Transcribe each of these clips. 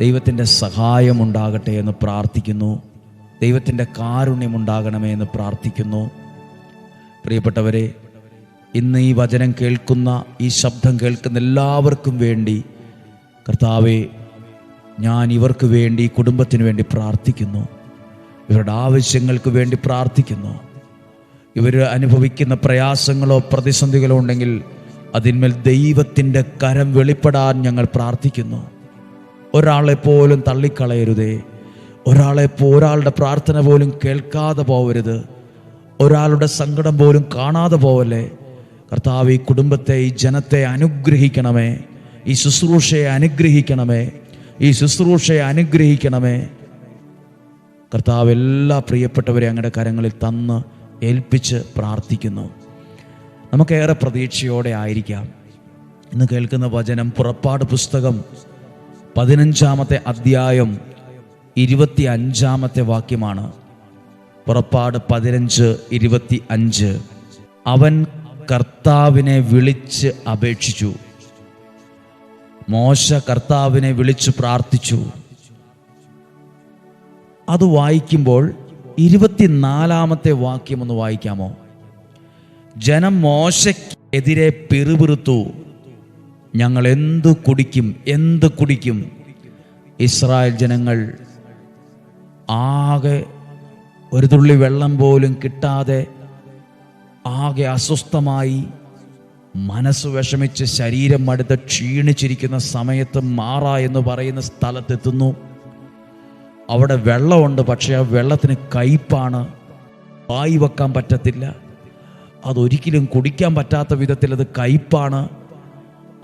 ദൈവത്തിന്റെ സഹായമുണ്ടാകട്ടെ എന്ന് പ്രാർത്ഥിക്കുന്നു. ദൈവത്തിന്റെ കാരുണ്യമുണ്ടാകണമേ എന്ന് പ്രാർത്ഥിക്കുന്നു. പ്രിയപ്പെട്ടവരെ ഇന്ന് ഈ വചനം കേൾക്കുന്ന ഈ ശബ്ദം കേൾക്കുന്ന എല്ലാവർക്കും വേണ്ടി കർത്താവെ ഞാൻ ഇവർക്ക് വേണ്ടി കുടുംബത്തിന് വേണ്ടി പ്രാർത്ഥിക്കുന്നു. ഇവരുടെ ആവശ്യങ്ങൾക്ക് വേണ്ടി പ്രാർത്ഥിക്കുന്നു. ഇവർ അനുഭവിക്കുന്ന പ്രയാസങ്ങളോ പ്രതിസന്ധികളോ ഉണ്ടെങ്കിൽ അതിന്മേൽ ദൈവത്തിന്റെ കരം വെളിപ്പെടാൻ ഞങ്ങൾ പ്രാർത്ഥിക്കുന്നു. ഒരാളെ പോലും തള്ളിക്കളയരുതേ. ഒരാളെ ഒരാളുടെ പ്രാർത്ഥന പോലും കേൾക്കാതെ പോവരുത്. ഒരാളുടെ സങ്കടം പോലും കാണാതെ പോവല്ലേ. കർത്താവ് ഈ കുടുംബത്തെ ഈ ജനത്തെ അനുഗ്രഹിക്കണമേ. ഈ ശുശ്രൂഷയെ അനുഗ്രഹിക്കണമേ. ഈ ശുശ്രൂഷയെ അനുഗ്രഹിക്കണമേ. കർത്താവ് എല്ലാ പ്രിയപ്പെട്ടവരെ അങ്ങയുടെ കരങ്ങളിൽ തന്ന് ഏൽപ്പിച്ച് പ്രാർത്ഥിക്കുന്നു. നമുക്കേറെ പ്രതീക്ഷയോടെ ആയിരിക്കാം. ഇന്ന് കേൾക്കുന്ന വചനം പുറപ്പാട് പുസ്തകം പതിനഞ്ചാമത്തെ അധ്യായം ഇരുപത്തി അഞ്ചാമത്തെ വാക്യമാണ്. പുറപ്പാട് പതിനഞ്ച് ഇരുപത്തി അഞ്ച് അവൻ കർത്താവിനെ വിളിച്ച് അപേക്ഷിച്ചു. മോശ കർത്താവിനെ വിളിച്ച് പ്രാർത്ഥിച്ചു. അത് വായിക്കുമ്പോൾ ഇരുപത്തിനാലാമത്തെ വാക്യം ഒന്ന് വായിക്കാമോ? ജനം മോശയ്ക്കെതിരെ പിറുപിറുത്തു. ഞങ്ങൾ എന്തു കുടിക്കും എന്ത് കുടിക്കും? ഇസ്രായേൽ ജനങ്ങൾ ആകെ ഒരു തുള്ളി വെള്ളം പോലും കിട്ടാതെ ആകെ അസ്വസ്ഥമായി മനസ്സ് വിഷമിച്ച് ശരീരം മടുത്ത് ക്ഷീണിച്ചിരിക്കുന്ന സമയത്ത് മാറ എന്ന് പറയുന്ന സ്ഥലത്തെത്തുന്നു. അവിടെ വെള്ളമുണ്ട് പക്ഷേ ആ വെള്ളത്തിന് കയ്പാണ്. വായി വെക്കാൻ പറ്റത്തില്ല. അതൊരിക്കലും കുടിക്കാൻ പറ്റാത്ത വിധത്തിൽ അത് കയ്പാണ്.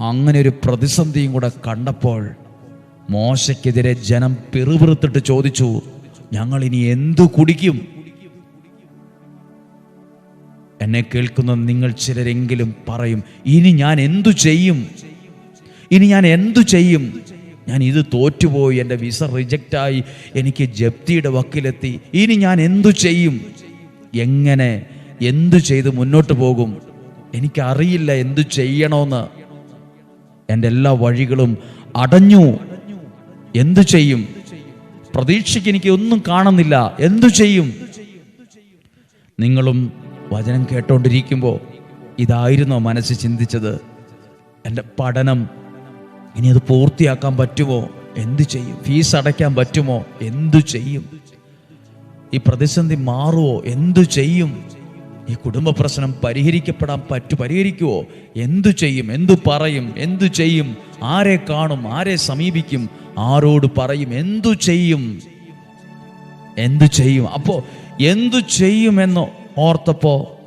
അങ്ങനെ ഒരു പ്രതിസന്ധിയും കൂടെ കണ്ടപ്പോൾ മോശയ്ക്കെതിരെ ജനം പിറുപിറുത്തിട്ട് ചോദിച്ചു ഞങ്ങൾ ഇനി എന്തു കുടിക്കും? എന്നെ കേൾക്കുന്ന നിങ്ങൾ ചിലരെങ്കിലും പറയും ഇനി ഞാൻ എന്തു ചെയ്യും? ഇനി ഞാൻ എന്തു ചെയ്യും? ഞാൻ ഇത് തോറ്റുപോയി എന്റെ വിസ റിജക്റ്റായി എനിക്ക് ജപ്തിയുടെ വക്കിലെത്തി. ഇനി ഞാൻ എന്തു ചെയ്യും? എങ്ങനെ? എന്തു ചെയ്ത് മുന്നോട്ട് പോകും? എനിക്കറിയില്ല എന്തു ചെയ്യണമെന്ന് എന്റെ എല്ലാ വഴികളും അടഞ്ഞു. എന്തു ചെയ്യും? പ്രതീക്ഷയ്ക്ക് എനിക്ക് ഒന്നും കാണുന്നില്ല. എന്തു ചെയ്യും? നിങ്ങളും വചനം കേട്ടോണ്ടിരിക്കുമ്പോൾ ഇതായിരുന്നോ മനസ്സ് ചിന്തിച്ചത്? എന്റെ പഠനം ഇനി അത് പൂർത്തിയാക്കാൻ പറ്റുമോ? എന്തു ചെയ്യും? ഫീസ് അടയ്ക്കാൻ പറ്റുമോ? എന്തു ചെയ്യും? ഈ പ്രതിസന്ധി മാറുമോ എന്തു ചെയ്യും? ഈ കുടുംബ പ്രശ്നം പരിഹരിക്കപ്പെടാൻ പറ്റു പരിഹരിക്കുവോ? എന്തു ചെയ്യും? എന്തു പറയും? എന്തു ചെയ്യും? ആരെ കാണും? ആരെ സമീപിക്കും? ആരോട് പറയും? എന്തു ചെയ്യും? എന്തു ചെയ്യും? അപ്പോ എന്തു ചെയ്യുമെന്ന് ഓർത്തപ്പോ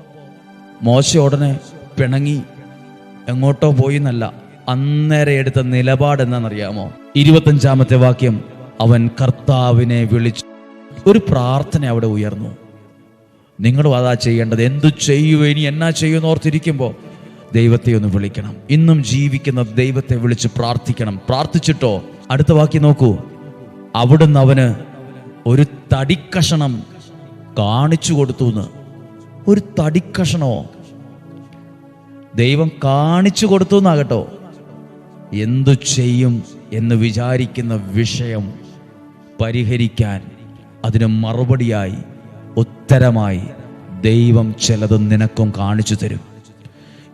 മോശ ഉടനെ പിണങ്ങി എങ്ങോട്ടോ പോയി എന്നല്ല അന്നേരം എടുത്ത നിലപാട് എന്താണെന്നറിയാമോ? ഇരുപത്തഞ്ചാമത്തെ വാക്യം അവൻ കർത്താവിനെ വിളിച്ചു. ഒരു പ്രാർത്ഥന അവിടെ ഉയർന്നു. നിങ്ങളും അതാ ചെയ്യേണ്ടത്. എന്തു ചെയ്യുവോ ഇനി? എന്നാ ചെയ്യുമെന്ന് ഓർത്തിരിക്കുമ്പോൾ ദൈവത്തെ ഒന്ന് വിളിക്കണം. ഇന്നും ജീവിക്കുന്ന ദൈവത്തെ വിളിച്ച് പ്രാർത്ഥിക്കണം. പ്രാർത്ഥിച്ചിട്ടോ? അടുത്ത വാക്കി നോക്കൂ. അവിടുന്ന് അവന് ഒരു തടിക്കഷണം കാണിച്ചു കൊടുത്തു എന്ന് ഒരു തടിക്കഷണോ? ദൈവം കാണിച്ചു കൊടുത്തു എന്നാകട്ടോ എന്തു ചെയ്യും എന്ന് വിചാരിക്കുന്ന വിഷയം പരിഹരിക്കാൻ അതിന് മറുപടിയായി ഉത്തരമായി ദൈവം ചിലത് നിനക്കും കാണിച്ചു തരും.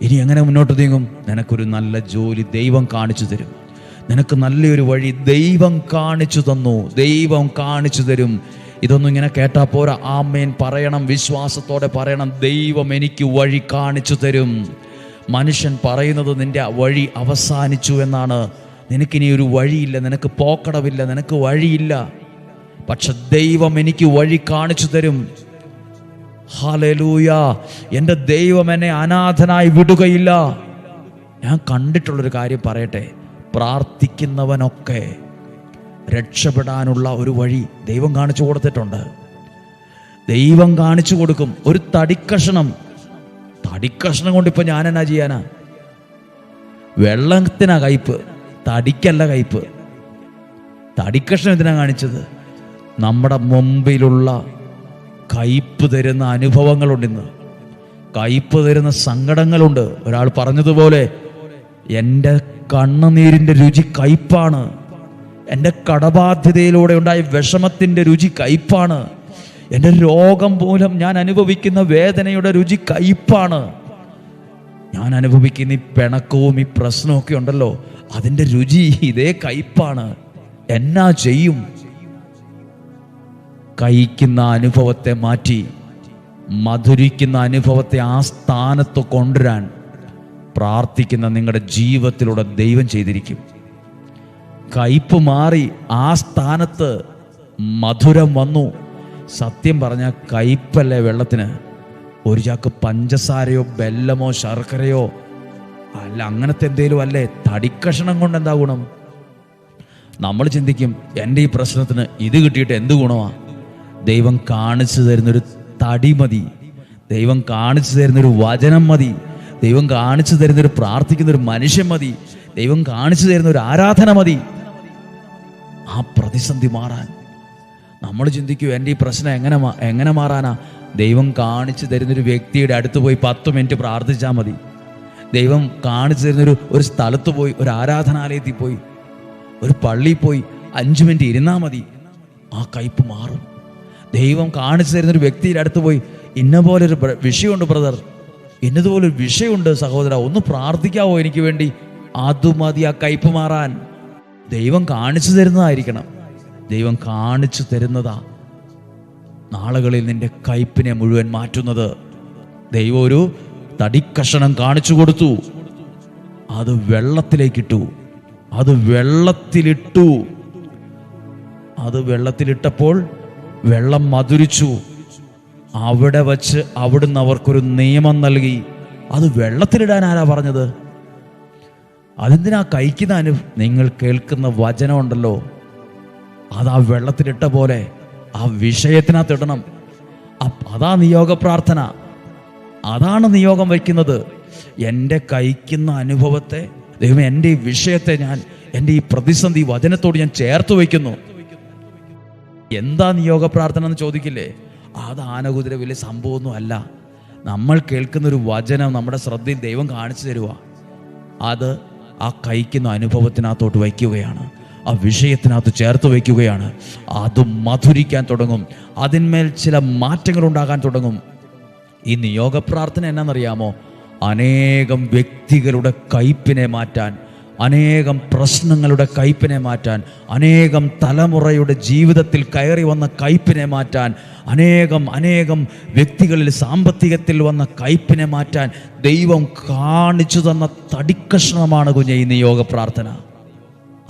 ഇനി എങ്ങനെ മുന്നോട്ട് നീങ്ങും? നിനക്കൊരു നല്ല ജോലി ദൈവം കാണിച്ചു തരും. നിനക്ക് നല്ലൊരു വഴി ദൈവം കാണിച്ചു തന്നു. ദൈവം കാണിച്ചു തരും. ഇതൊന്നും ഇങ്ങനെ കേട്ടാ പോരാ. ആമേൻ. പറയണം. വിശ്വാസത്തോടെ പറയണം. ദൈവം എനിക്ക് വഴി കാണിച്ചു തരും. മനുഷ്യൻ പറയുന്നത് നിന്റെ വഴി അവസാനിച്ചു എന്നാണ്. നിനക്കിനി ഒരു വഴിയില്ല. നിനക്ക് പോക്കടവില്ല. നിനക്ക് വഴിയില്ല. പക്ഷെ ദൈവം എനിക്ക് വഴി കാണിച്ചു തരും. ഹാലലൂയ. എന്റെ ദൈവം എന്നെ അനാഥനായി വിടുകയില്ല. ഞാൻ കണ്ടിട്ടുള്ളൊരു കാര്യം പറയട്ടെ. പ്രാർത്ഥിക്കുന്നവനൊക്കെ രക്ഷപ്പെടാനുള്ള ഒരു വഴി ദൈവം കാണിച്ചു കൊടുത്തിട്ടുണ്ട്. ദൈവം കാണിച്ചു കൊടുക്കും. ഒരു തടിക്കഷണം. തടിക്കഷണം കൊണ്ട് ഇപ്പം ഞാൻ എന്നാ ചെയ്യാനാ? വെള്ളത്തിനാ കയ്പ്. തടിക്കല്ല കയ്പ്. തടിക്കഷ്ണം എന്തിനാ കാണിച്ചത്? നമ്മുടെ മുമ്പിലുള്ള കയ്പ് തരുന്ന അനുഭവങ്ങളുണ്ട് ഇന്ന് കയ്പ് തരുന്ന സങ്കടങ്ങളുണ്ട്. ഒരാൾ പറഞ്ഞതുപോലെ എന്റെ കണ്ണുനീരിന്റെ രുചി കയ്പാണ്. എന്റെ കടബാധ്യതയിലൂടെ ഉണ്ടായ വിഷമത്തിന്റെ രുചി കയ്പാണ്. എന്റെ രോഗം മൂലം ഞാൻ അനുഭവിക്കുന്ന വേദനയുടെ രുചി കയ്പാണ്. ഞാൻ അനുഭവിക്കുന്ന ഈ പിണക്കവും ഈ പ്രശ്നവും ഒക്കെ ഉണ്ടല്ലോ അതിന്റെ രുചി ഇതേ കയ്പാണ്. എന്നാ ചെയ്യും? കഴിക്കുന്ന അനുഭവത്തെ മാറ്റി മധുരിക്കുന്ന അനുഭവത്തെ ആ സ്ഥാനത്ത് കൊണ്ടുവരാൻ പ്രാർത്ഥിക്കുന്ന നിങ്ങളുടെ ജീവിതത്തിലൂടെ ദൈവം ചെയ്തിരിക്കും. കയ്പ് മാറി ആ സ്ഥാനത്ത് മധുരം വന്നു. സത്യം പറഞ്ഞ കയ്പല്ലേ വെള്ളത്തിന്? ഒരു ചാക്ക് പഞ്ചസാരയോ ബെല്ലമോ ശർക്കരയോ അല്ല അങ്ങനത്തെ എന്തേലും അല്ലേ? തടിക്കഷണം കൊണ്ട് എന്താ ഗുണം? നമ്മൾ ചിന്തിക്കും എന്റെ ഈ പ്രശ്നത്തിന് ഇത് കിട്ടിയിട്ട് എന്ത് ഗുണമാ? ദൈവം കാണിച്ചു തരുന്നൊരു തടി മതി. ദൈവം കാണിച്ചു തരുന്നൊരു വചനം മതി. ദൈവം കാണിച്ചു തരുന്നൊരു പ്രാർത്ഥിക്കുന്ന ഒരു മനുഷ്യൻ മതി. ദൈവം കാണിച്ചു തരുന്ന ഒരു ആരാധന മതി. ആ പ്രതിസന്ധി മാറാൻ. നമ്മൾ ചിന്തിക്കൂ എന്റെ ഈ പ്രശ്നം എങ്ങനെ എങ്ങനെ മാറാനാ? ദൈവം കാണിച്ചു തരുന്നൊരു വ്യക്തിയുടെ അടുത്ത് പോയി പത്ത് മിനിറ്റ് പ്രാർത്ഥിച്ചാൽ മതി. ദൈവം കാണിച്ചു തരുന്നൊരു ഒരു സ്ഥലത്ത് പോയി ഒരു ആരാധനാലയത്തിൽ പോയി ഒരു പള്ളിയിൽ പോയി അഞ്ച് മിനിറ്റ് ഇരുന്നാൽ മതി. ആ കയ്പ് മാറും. ദൈവം കാണിച്ചു തരുന്നൊരു വ്യക്തിയുടെ അടുത്ത് പോയി ഇന്ന പോലൊരു വിഷയമുണ്ട് ബ്രദർ. ഇന്നതുപോലൊരു വിഷയമുണ്ട് സഹോദര. ഒന്ന് പ്രാർത്ഥിക്കാവോ എനിക്ക് വേണ്ടി? ആദ്യമാതി മതി ആ കയ്പ് മാറാൻ. ദൈവം കാണിച്ചു തരുന്നതായിരിക്കണം. ദൈവം കാണിച്ചു തരുന്നതാ. നാളുകളിൽ നിന്റെ കയ്പിനെ മുഴുവൻ മാറ്റുന്നത്. ദൈവം ഒരു തടിക്കഷണം കാണിച്ചു കൊടുത്തു. അത് വെള്ളത്തിലേക്കിട്ടു. അത് വെള്ളത്തിലിട്ടു. അത് വെള്ളത്തിലിട്ടപ്പോൾ വെള്ളം മധുരിച്ചു. അവിടെ വച്ച് അവിടുന്ന് അവർക്കൊരു നിയമം നൽകി. അത് വെള്ളത്തിലിടാൻ ആരാ പറഞ്ഞത്? അതെന്തിനാ കഴിക്കുന്ന അനു നിങ്ങൾ കേൾക്കുന്ന വചനമുണ്ടല്ലോ. അത് ആ വെള്ളത്തിലിട്ട പോലെ ആ വിഷയത്തിനകത്ത് ഇടണം. അതാ നിയോഗ പ്രാർത്ഥന. അതാണ് നിയോഗം വയ്ക്കുന്നത്. എന്റെ കഴിക്കുന്ന അനുഭവത്തെ ദൈവം എന്റെ ഈ വിഷയത്തെ ഞാൻ എന്റെ ഈ പ്രതിസന്ധി വചനത്തോട് ഞാൻ ചേർത്ത് വയ്ക്കുന്നു. എന്താ നിയോഗ പ്രാർത്ഥന എന്ന് ചോദിക്കില്ലേ? അത് ആനകുതിര വലിയ സംഭവമൊന്നും അല്ല. നമ്മൾ കേൾക്കുന്ന ഒരു വചനം നമ്മുടെ ശ്രദ്ധയിൽ ദൈവം കാണിച്ചു തരുക അത് ആ കഴിക്കുന്ന അനുഭവത്തിനകത്തോട്ട് വയ്ക്കുകയാണ്. ആ വിഷയത്തിനകത്ത് ചേർത്ത് വയ്ക്കുകയാണ്. അത് മധുരിക്കാൻ തുടങ്ങും. അതിന്മേൽ ചില മാറ്റങ്ങൾ ഉണ്ടാകാൻ തുടങ്ങും. ഈ നിയോഗ പ്രാർത്ഥന എന്നാണെന്നറിയാമോ? അനേകം വ്യക്തികളുടെ കയ്പിനെ മാറ്റാൻ അനേകം പ്രശ്നങ്ങളുടെ കയ്പിനെ മാറ്റാൻ അനേകം തലമുറയുടെ ജീവിതത്തിൽ കയറി വന്ന കയ്പിനെ മാറ്റാൻ അനേകം അനേകം വ്യക്തികളിൽ സാമ്പത്തികത്തിൽ വന്ന കയ്പിനെ മാറ്റാൻ ദൈവം കാണിച്ചു തന്ന തടിക്കഷ്ണമാണ് കുഞ്ഞെ ഈ നിയോഗ പ്രാർത്ഥന.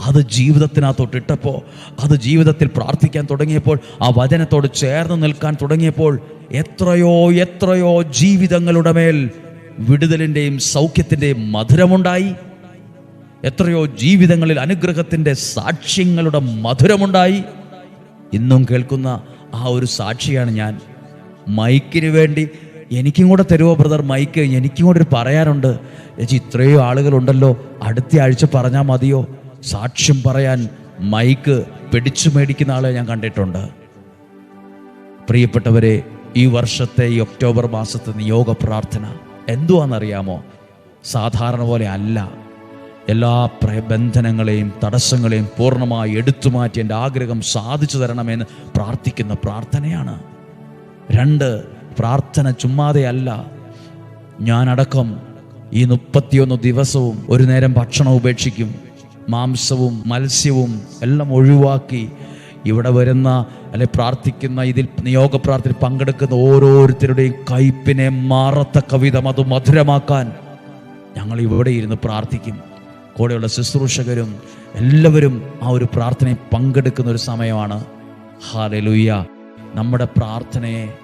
അത് ജീവിതത്തിനകത്തോട്ടിട്ടപ്പോൾ അത് ജീവിതത്തിൽ പ്രാർത്ഥിക്കാൻ തുടങ്ങിയപ്പോൾ ആ വചനത്തോട് ചേർന്ന് നിൽക്കാൻ തുടങ്ങിയപ്പോൾ എത്രയോ എത്രയോ ജീവിതങ്ങളുടെ മേൽ വിടുതലിന്റെയും സൗഖ്യത്തിന്റെയും മധുരമുണ്ടായി. എത്രയോ ജീവിതങ്ങളിൽ അനുഗ്രഹത്തിന്റെ സാക്ഷ്യങ്ങളുടെ മധുരമുണ്ടായി. ഇന്നും കേൾക്കുന്ന ആ ഒരു സാക്ഷിയാണ് ഞാൻ. മൈക്കിന് വേണ്ടി എനിക്കും കൂടെ തരുമോ ബ്രദർ? മൈക്ക് എനിക്കും കൂടെ ഒരു പറയാനുണ്ട്. ചേച്ചി ഇത്രയോ ആളുകളുണ്ടല്ലോ. അടുത്ത ആഴ്ച പറഞ്ഞാൽ മതിയോ? സാക്ഷ്യം പറയാൻ മൈക്ക് പിടിച്ചു മേടിക്കുന്ന ആളെ ഞാൻ കണ്ടിട്ടുണ്ട്. പ്രിയപ്പെട്ടവരെ ഈ വർഷത്തെ ഈ ഒക്ടോബർ മാസത്തെ നിയോഗ പ്രാർത്ഥന എന്തുവാണെന്നറിയാമോ സാധാരണ പോലെ അല്ല. എല്ലാ പ്രബന്ധനങ്ങളെയും തടസ്സങ്ങളെയും പൂർണമായി എടുത്തു മാറ്റി എന്റെ ആഗ്രഹം സാധിച്ചു തരണമെന്ന് പ്രാർത്ഥിക്കുന്ന പ്രാർത്ഥനയാണ്. രണ്ട് പ്രാർത്ഥന ചുമ്മാതെയല്ല ഞാനടക്കം ഈ മുപ്പത്തിയൊന്ന് ദിവസവും ഒരു നേരം ഭക്ഷണം ഉപേക്ഷിക്കും. മാംസവും മത്സ്യവും എല്ലാം ഒഴിവാക്കി ഇവിടെ വരുന്ന അല്ലെ പ്രാർത്ഥിക്കുന്ന ഇതിൽ നിയോഗ പ്രാർത്ഥന പങ്കെടുക്കുന്ന ഓരോരുത്തരുടെയും കയ്പിനെ മാറത്തക്ക വിധം അത് മധുരമാക്കാൻ ഞങ്ങൾ ഇവിടെ ഇരുന്ന് പ്രാർത്ഥിക്കും. കൂടെയുള്ള ശുശ്രൂഷകരും എല്ലാവരും ആ ഒരു പ്രാർത്ഥനയിൽ പങ്കെടുക്കുന്ന ഒരു സമയമാണ്. ഹാലലുയ്യ നമ്മുടെ പ്രാർത്ഥനയെ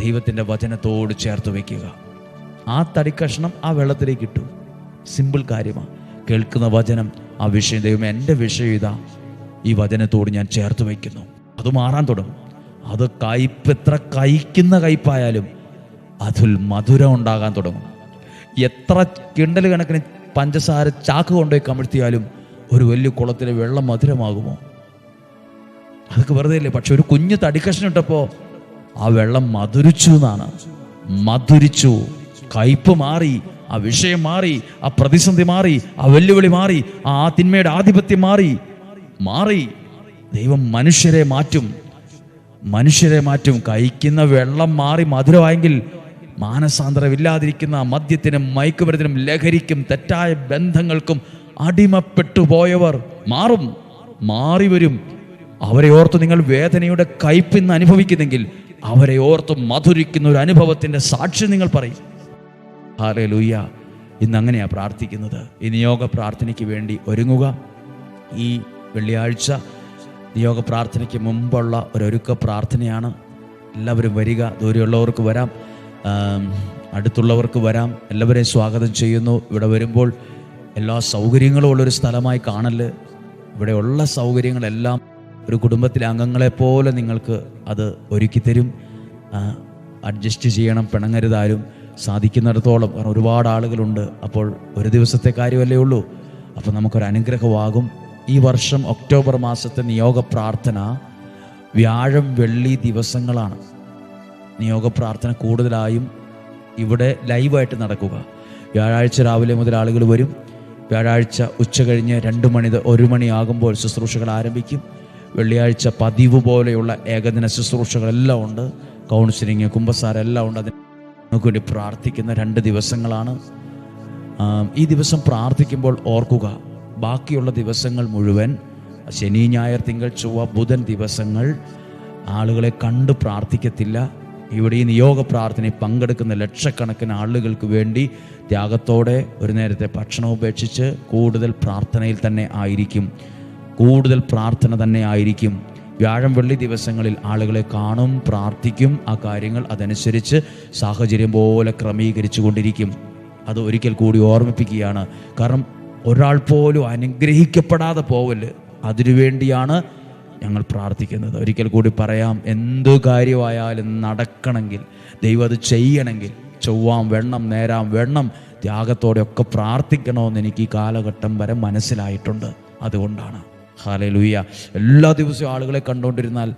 ദൈവത്തിന്റെ വചനത്തോട് ചേർത്ത് വയ്ക്കുക. ആ തടിക്കഷ്ണം ആ വെള്ളത്തിലേക്ക് ഇട്ടു. സിമ്പിൾ കാര്യമാണ് കേൾക്കുന്ന വചനം ആ വിഷയം ദൈവം എന്റെ വിഷയം ഇതാ. ഈ വചനത്തോട് ഞാൻ ചേർത്ത് വയ്ക്കുന്നു. അത് മാറാൻ തുടങ്ങും. അത് കയ്പ് എത്ര കയ്ക്കുന്ന കയ്പായാലും അതിൽ മധുരം ഉണ്ടാകാൻ തുടങ്ങും. എത്ര കിണ്ടൽ കണക്കിന് പഞ്ചസാര ചാക്ക് കൊണ്ടുപോയി കമിഴ്ത്തിയാലും ഒരു വലിയ കുളത്തിലെ വെള്ളം മധുരമാകുമോ? അതൊക്കെ വെറുതെ ഇല്ലേ പക്ഷെ ഒരു കുഞ്ഞു തടിക്കഷ്ണം ഇട്ടപ്പോ ആ വെള്ളം മധുരിച്ചു എന്നാണ്. മധുരിച്ചു. കയ്പ് മാറി ആ വിഷയം മാറി ആ പ്രതിസന്ധി മാറി ആ വെല്ലുവിളി മാറി ആ തിന്മയുടെ ആധിപത്യം മാറി മാറി. ദൈവം മനുഷ്യരെ മാറ്റും. മനുഷ്യരെ മാറ്റും. കഴിക്കുന്ന വെള്ളം മാറി മധുരമായെങ്കിൽ മാനസാന്തരമില്ലാതിരിക്കുന്ന മദ്യത്തിനും മയക്കുമരുന്നിനും ലഹരിക്കും തെറ്റായ ബന്ധങ്ങൾക്കും അടിമപ്പെട്ടു പോയവർ മാറും മാറി വരും. അവരെ ഓർത്ത് നിങ്ങൾ വേദനയുടെ കയ്പിന്ന് അനുഭവിക്കുന്നെങ്കിൽ അവരെ ഓർത്ത് മധുരിക്കുന്ന ഒരു അനുഭവത്തിന്റെ സാക്ഷി നിങ്ങൾ പറയും. ഹാലേ ലൂയ്യ ഇന്ന് അങ്ങനെയാണ് പ്രാർത്ഥിക്കുന്നത്. ഈ നിയോഗ പ്രാർത്ഥനയ്ക്ക് വേണ്ടി ഒരുങ്ങുക. ഈ വെള്ളിയാഴ്ച നിയോഗ പ്രാർത്ഥനയ്ക്ക് മുമ്പുള്ള ഒരുക്ക പ്രാർത്ഥനയാണ്. എല്ലാവരും വരിക. ദൂരെയുള്ളവർക്ക് വരാം. അടുത്തുള്ളവർക്ക് വരാം. എല്ലാവരെയും സ്വാഗതം ചെയ്യുന്നു. ഇവിടെ വരുമ്പോൾ എല്ലാ സൗകര്യങ്ങളും ഉള്ളൊരു സ്ഥലമായി കാണൽ. ഇവിടെയുള്ള സൗകര്യങ്ങളെല്ലാം ഒരു കുടുംബത്തിലെ അംഗങ്ങളെ പോലെ നിങ്ങൾക്ക് അത് ഒരുക്കിത്തരും അഡ്ജസ്റ്റ് ചെയ്യണം പിണങ്ങരുതാരും സാധിക്കുന്നിടത്തോളം. കാരണം ഒരുപാട് ആളുകളുണ്ട്. അപ്പോൾ ഒരു ദിവസത്തെ കാര്യമല്ലേ ഉള്ളൂ. അപ്പോൾ നമുക്കൊരു അനുഗ്രഹമാകും. ഈ വർഷം ഒക്ടോബർ മാസത്തെ നിയോഗ പ്രാർത്ഥന വ്യാഴം വെള്ളി ദിവസങ്ങളാണ്. നിയോഗ പ്രാർത്ഥന കൂടുതലായും ഇവിടെ ലൈവായിട്ട് നടക്കുക. വ്യാഴാഴ്ച രാവിലെ മുതൽ ആളുകൾ വരും. വ്യാഴാഴ്ച ഉച്ച കഴിഞ്ഞ് രണ്ട് മണി ഒരു മണിയാകുമ്പോൾ ശുശ്രൂഷകൾ ആരംഭിക്കും. വെള്ളിയാഴ്ച പതിവ് പോലെയുള്ള ഏകദിന ശുശ്രൂഷകളെല്ലാം ഉണ്ട്. കൗൺസിലിങ് കുമ്പസാരം എല്ലാം ഉണ്ട്. അതിന് നമുക്ക് വേണ്ടി പ്രാർത്ഥിക്കുന്ന രണ്ട് ദിവസങ്ങളാണ്. ഈ ദിവസം പ്രാർത്ഥിക്കുമ്പോൾ ഓർക്കുക ബാക്കിയുള്ള ദിവസങ്ങൾ മുഴുവൻ ശനി ഞായർ തിങ്കൾ ചൊവ്വ ബുധൻ ദിവസങ്ങൾ ആളുകളെ കണ്ട് പ്രാർത്ഥിക്കത്തില്ല. ഇവിടെ ഈ നിയോഗ പ്രാർത്ഥനയിൽ പങ്കെടുക്കുന്ന ലക്ഷക്കണക്കിന് ആളുകൾക്ക് വേണ്ടി ത്യാഗത്തോടെ ഒരു നേരത്തെ ഭക്ഷണം ഉപേക്ഷിച്ച് കൂടുതൽ പ്രാർത്ഥനയിൽ തന്നെ ആയിരിക്കും. കൂടുതൽ പ്രാർത്ഥന തന്നെ ആയിരിക്കും. വ്യാഴം വെള്ളി ദിവസങ്ങളിൽ ആളുകളെ കാണും പ്രാർത്ഥിക്കും ആ കാര്യങ്ങൾ അതനുസരിച്ച് സാഹചര്യം പോലെ ക്രമീകരിച്ചു കൊണ്ടിരിക്കും. അത് ഒരിക്കൽ കൂടി ഓർമ്മിപ്പിക്കുകയാണ്. കാരണം ഒരാൾ പോലും അനുഗ്രഹിക്കപ്പെടാതെ പോവൽ അതിനുവേണ്ടിയാണ് ഞങ്ങൾ പ്രാർത്ഥിക്കുന്നത്. ഒരിക്കൽ കൂടി പറയാം എന്തു കാര്യമായാലും നടക്കണമെങ്കിൽ ദൈവം അത് ചെയ്യണമെങ്കിൽ ചൊവ്വാം വെണ്ണം നേരാം വെണ്ണം ത്യാഗത്തോടെയൊക്കെ പ്രാർത്ഥിക്കണമെന്ന് എനിക്ക് ഈ കാലഘട്ടം വരെ മനസ്സിലായിട്ടുണ്ട്. അതുകൊണ്ടാണ്. ഹാലലൂയ എല്ലാ ദിവസവും ആളുകളെ കണ്ടുകൊണ്ടിരുന്നാൽ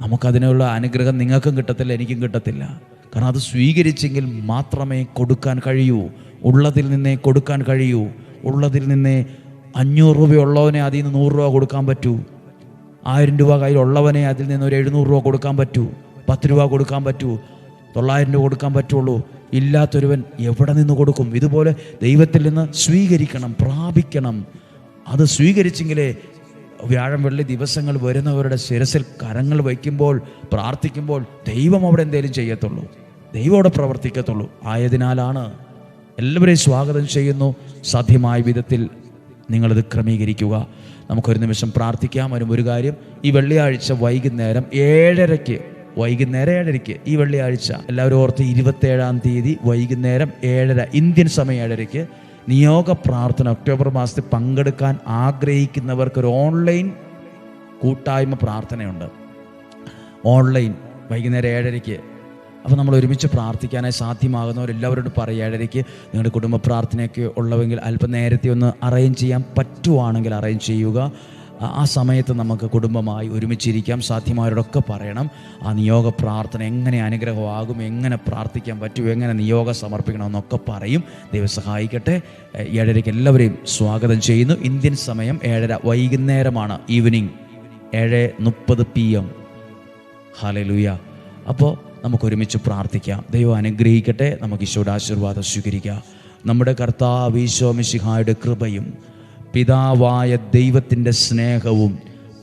നമുക്കതിനുള്ള അനുഗ്രഹം നിങ്ങൾക്കും കിട്ടത്തില്ല എനിക്കും കിട്ടത്തില്ല. കാരണം അത് സ്വീകരിച്ചെങ്കിൽ മാത്രമേ കൊടുക്കാൻ കഴിയൂ. ഉള്ളതിൽ നിന്നേ കൊടുക്കാൻ കഴിയൂ. ഉള്ളതിൽ നിന്നേ അഞ്ഞൂറ് രൂപയുള്ളവനെ അതിൽ നിന്ന് നൂറ് രൂപ കൊടുക്കാൻ പറ്റൂ. ആയിരം രൂപ കയ്യിലുള്ളവനെ അതിൽ നിന്ന് ഒരു എഴുന്നൂറ് രൂപ കൊടുക്കാൻ പറ്റൂ. പത്ത് രൂപ കൊടുക്കാൻ പറ്റൂ. തൊള്ളായിരം രൂപ കൊടുക്കാൻ പറ്റുള്ളൂ. ഇല്ലാത്തൊരുവൻ എവിടെ നിന്ന് കൊടുക്കും? ഇതുപോലെ ദൈവത്തിൽ നിന്ന് സ്വീകരിക്കണം പ്രാപിക്കണം. അത് സ്വീകരിച്ചെങ്കിലേ വ്യാഴം വെള്ളി ദിവസങ്ങൾ വരുന്നവരുടെ ശിരസിൽ കരങ്ങൾ വയ്ക്കുമ്പോൾ പ്രാർത്ഥിക്കുമ്പോൾ ദൈവം അവിടെ എന്തെങ്കിലും ചെയ്യത്തുള്ളൂ. ദൈവം അവിടെ പ്രവർത്തിക്കത്തുള്ളൂ. ആയതിനാലാണ് എല്ലാവരെയും സ്വാഗതം ചെയ്യുന്നു. സാധ്യമായ വിധത്തിൽ നിങ്ങളിത് ക്രമീകരിക്കുക. നമുക്കൊരു നിമിഷം പ്രാർത്ഥിക്കാം. വരും ഒരു കാര്യം ഈ വെള്ളിയാഴ്ച വൈകുന്നേരം ഏഴരയ്ക്ക് വൈകുന്നേരം ഏഴരയ്ക്ക് ഈ വെള്ളിയാഴ്ച എല്ലാവരും ഓർത്ത് ഇരുപത്തേഴാം തീയതി വൈകുന്നേരം ഏഴര ഇന്ത്യൻ സമയം ഏഴരയ്ക്ക് നിയോഗ പ്രാർത്ഥന ഒക്ടോബർ മാസത്തിൽ പങ്കെടുക്കാൻ ആഗ്രഹിക്കുന്നവർക്ക് ഒരു ഓൺലൈൻ കൂട്ടായ്മ പ്രാർത്ഥനയുണ്ട്. ഓൺലൈൻ വൈകുന്നേരം ഏഴരയ്ക്ക് അപ്പോൾ നമ്മൾ ഒരുമിച്ച് പ്രാർത്ഥിക്കാനായി സാധ്യമാകുന്നവരെല്ലാവരോടും പറയും. ഏഴരയ്ക്ക് നിങ്ങളുടെ കുടുംബ പ്രാർത്ഥനയൊക്കെ ഉള്ളവെങ്കിൽ അല്പം നേരത്തെ ഒന്ന് അറേഞ്ച് ചെയ്യാൻ പറ്റുവാണെങ്കിൽ അറേഞ്ച് ചെയ്യുക. ആ- സമയത്ത് നമുക്ക് കുടുംബമായി ഒരുമിച്ചിരിക്കാം. സാധ്യമായവരോടൊക്കെ പറയണം. ആ നിയോഗ പ്രാർത്ഥന എങ്ങനെ അനുഗ്രഹമാകും എങ്ങനെ പ്രാർത്ഥിക്കാൻ പറ്റും എങ്ങനെ നിയോഗം സമർപ്പിക്കണമെന്നൊക്കെ പറയും. ദൈവം സഹായിക്കട്ടെ. ഏഴരയ്ക്ക് എല്ലാവരെയും സ്വാഗതം ചെയ്യുന്നു. ഇന്ത്യൻ സമയം ഏഴര വൈകുന്നേരമാണ്. ഈവനിങ് ഏഴ് മുപ്പത് പി എം ഹാലലൂയ അപ്പോൾ നമുക്ക് ഒരുമിച്ച് പ്രാർത്ഥിക്കാം. ദൈവം അനുഗ്രഹിക്കട്ടെ. നമുക്ക് ഈശോയുടെ ആശീർവാദം സ്വീകരിക്കാം. നമ്മുടെ കർത്താവ് ഈശോമിശിഹായുടെ കൃപയും പിതാവായ ദൈവത്തിന്റെ സ്നേഹവും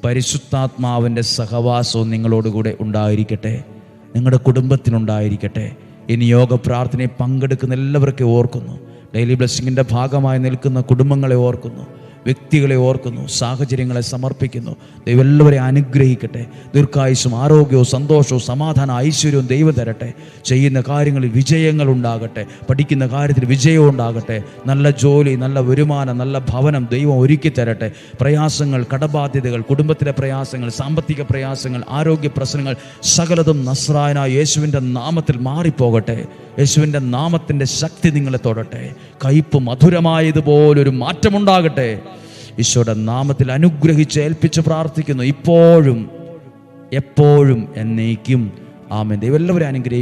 പരിശുദ്ധാത്മാവിന്റെ സഹവാസവും നിങ്ങളോടുകൂടെ ഉണ്ടായിരിക്കട്ടെ. നിങ്ങളുടെ കുടുംബത്തിനുണ്ടായിരിക്കട്ടെ. ഇനി യോഗ പ്രാർത്ഥനയിൽ പങ്കെടുക്കുന്ന എല്ലാവർക്കും ഓർക്കുന്നു. ഡെയിലി ബ്ലെസ്സിങ്ങിന്റെ ഭാഗമായി നിൽക്കുന്ന കുടുംബങ്ങളെ ഓർക്കുന്നു. വ്യക്തികളെ ഓർക്കുന്നു സാഹചര്യങ്ങളെ സമർപ്പിക്കുന്നു. ദൈവം എല്ലാവരെയും അനുഗ്രഹിക്കട്ടെ. ദീർഘായുസും ആരോഗ്യവും സന്തോഷവും സമാധാന ഐശ്വര്യവും ദൈവം തരട്ടെ. ചെയ്യുന്ന കാര്യങ്ങളിൽ വിജയങ്ങൾ ഉണ്ടാകട്ടെ. പഠിക്കുന്ന കാര്യത്തിൽ വിജയവും ഉണ്ടാകട്ടെ. നല്ല ജോലി നല്ല വരുമാനം നല്ല ഭവനം ദൈവം ഒരുക്കി തരട്ടെ. പ്രയാസങ്ങൾ കടബാധ്യതകൾ കുടുംബത്തിലെ പ്രയാസങ്ങൾ സാമ്പത്തിക പ്രയാസങ്ങൾ ആരോഗ്യ പ്രശ്നങ്ങൾ സകലതും നസ്രായനായ യേശുവിന്റെ നാമത്തിൽ മാറിപ്പോകട്ടെ. യേശുവിന്റെ നാമത്തിന്റെ ശക്തി നിങ്ങളെ തൊടട്ടെ. കയ്പ് മധുരമായതുപോലൊരു മാറ്റമുണ്ടാകട്ടെ. ഈശോയുടെ നാമത്തിൽ അനുഗ്രഹിച്ച് ഏൽപ്പിച്ച് പ്രാർത്ഥിക്കുന്നു. ഇപ്പോഴും എപ്പോഴും എന്നേക്കും. ആമൻ. ദൈവം എല്ലാവരും അനുഗ്രഹിക്കും